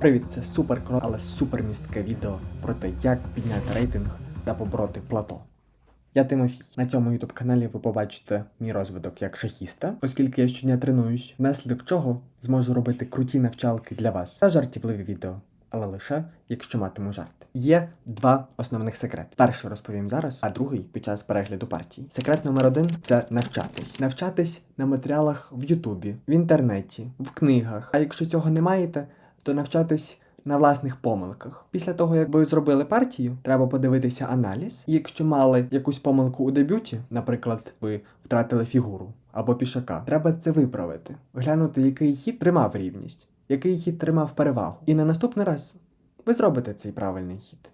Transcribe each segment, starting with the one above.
Привіт, це супер кро, але супер містке відео про те, як підняти рейтинг та побороти плато. Я Тимофій. На цьому youtube каналі ви побачите мій розвиток як шахіста, оскільки я щодня тренуюсь, внаслідок чого зможу робити круті навчалки для вас та жартівливі відео, але лише якщо матиму жарт. Є два основних секрети. Перший розповім зараз, а другий під час перегляду партії. Секрет номер один це навчатись. Навчатись на матеріалах в Ютубі, в інтернеті, в книгах. А якщо цього не маєте, то навчатись на власних помилках. Після того, як ви зробили партію, треба подивитися аналіз. І якщо мали якусь помилку у дебюті, наприклад, ви втратили фігуру або пішака, треба це виправити, глянути, який хід тримав рівність, який хід тримав перевагу. І на наступний раз ви зробите цей правильний хід.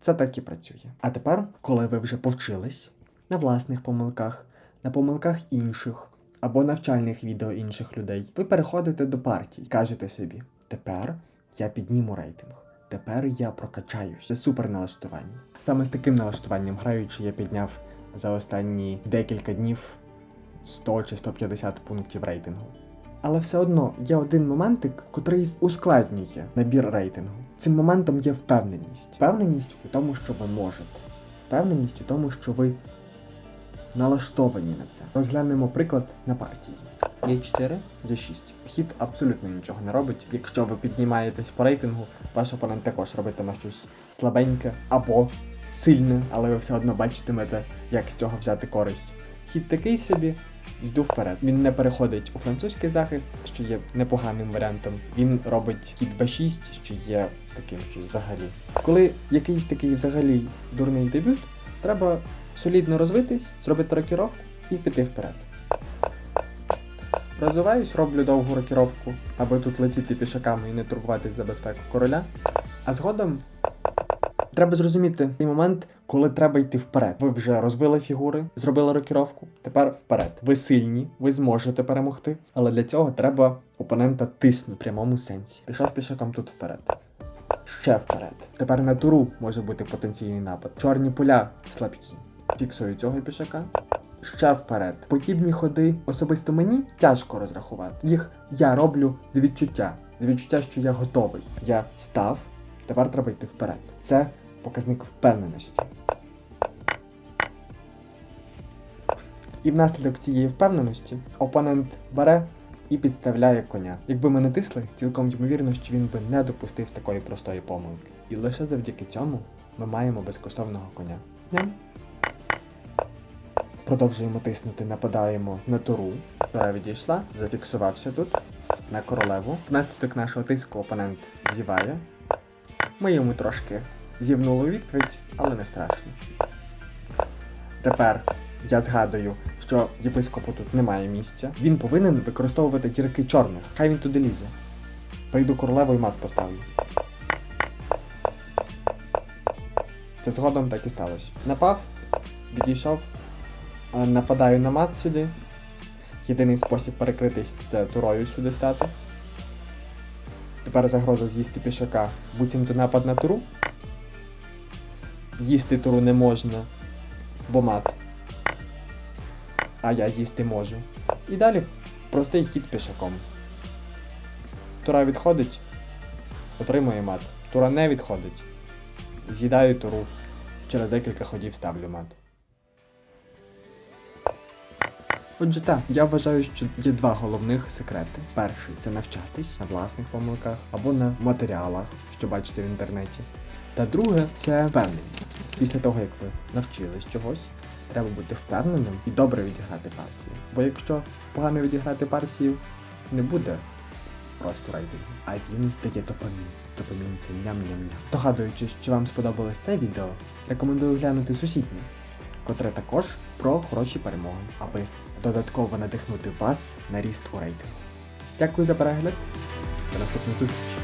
Це так і працює. А тепер, коли ви вже повчились на власних помилках, на помилках інших або навчальних відео інших людей, ви переходите до партій, кажете собі: тепер я підніму рейтинг. Тепер я прокачаюсь. Це супер налаштування. Саме з таким налаштуванням граючи, я підняв за останні декілька днів 100 чи 150 пунктів рейтингу. Але все одно є один моментик, котрий ускладнює набір рейтингу. Цим моментом є впевненість. Впевненість у тому, що ви можете. Впевненість у тому, що ви налаштовані на це. Розглянемо приклад на партії. Є 4, є 6. Хід абсолютно нічого не робить. Якщо ви піднімаєтесь по рейтингу, ваш опонент також робитиме щось слабеньке або сильне, але ви все одно бачитимете, як з цього взяти користь. Хід такий собі, йду вперед. Він не переходить у французький захист, що є непоганим варіантом. Він робить хід b6, що є таким щось взагалі. Коли якийсь такий взагалі дурний дебют, треба солідно розвитись, зробити рокіровку і піти вперед. Розвиваюсь, роблю довгу рокіровку, аби тут летіти пішаками і не турбуватись за безпеку короля. А згодом треба зрозуміти той момент, коли треба йти вперед. Ви вже розвили фігури, зробили рокіровку. Тепер вперед. Ви сильні, ви зможете перемогти, але для цього треба опонента тиснути в прямому сенсі. Пішов пішаком тут вперед. Ще вперед. Тепер на туру може бути потенційний напад. Чорні поля слабкі. Фіксую цього пішака. Ще вперед. Подібні ходи особисто мені тяжко розрахувати. Їх я роблю з відчуття. З відчуття, що я готовий. Я став, тепер треба йти вперед. Це показник впевненості. І внаслідок цієї впевненості опонент бере і підставляє коня. Якби ми не тисли, цілком ймовірно, що він би не допустив такої простої помилки. І лише завдяки цьому ми маємо безкоштовного коня. Продовжуємо тиснути, нападаємо на туру. Тура відійшла, зафіксувався тут на королеву. Внаслідок нашого тиску опонент зіває. Ми йому трошки зівнули відповідь, але не страшно. Тепер я згадую, що єпископу тут немає місця. Він повинен використовувати дірки чорних. Хай він туди лізе. Прийду королеву і мат поставлю. Це згодом так і сталося. Напав, відійшов, нападаю на мат сюди. Єдиний спосіб перекритись це турою сюди стати. Тепер загроза з'їсти пішака. Буцімто напад на туру. Їсти туру не можна, бо мат. А я з'їсти можу. І далі простий хід пішаком. Тура відходить, отримує мат. Тура не відходить. З'їдаю туру. Через декілька ходів ставлю мат. Отже, так, я вважаю, що є два головних секрети. Перший це навчатись на власних помилках або на матеріалах, що бачите в інтернеті. Та друге це впевненість. Після того, як ви навчились чогось, треба бути впевненим і добре відіграти партію. Бо якщо погано відіграти партію, не буде просто рейтингу, а він дає допамін. Допамін це ням-ням-ням. Здогадуючись, що вам сподобалось це відео, рекомендую глянути сусіднє, котре також про хороші перемоги, аби додатково надихнути вас на ріст у рейтингу. Дякую за перегляд. До наступних зустрічі!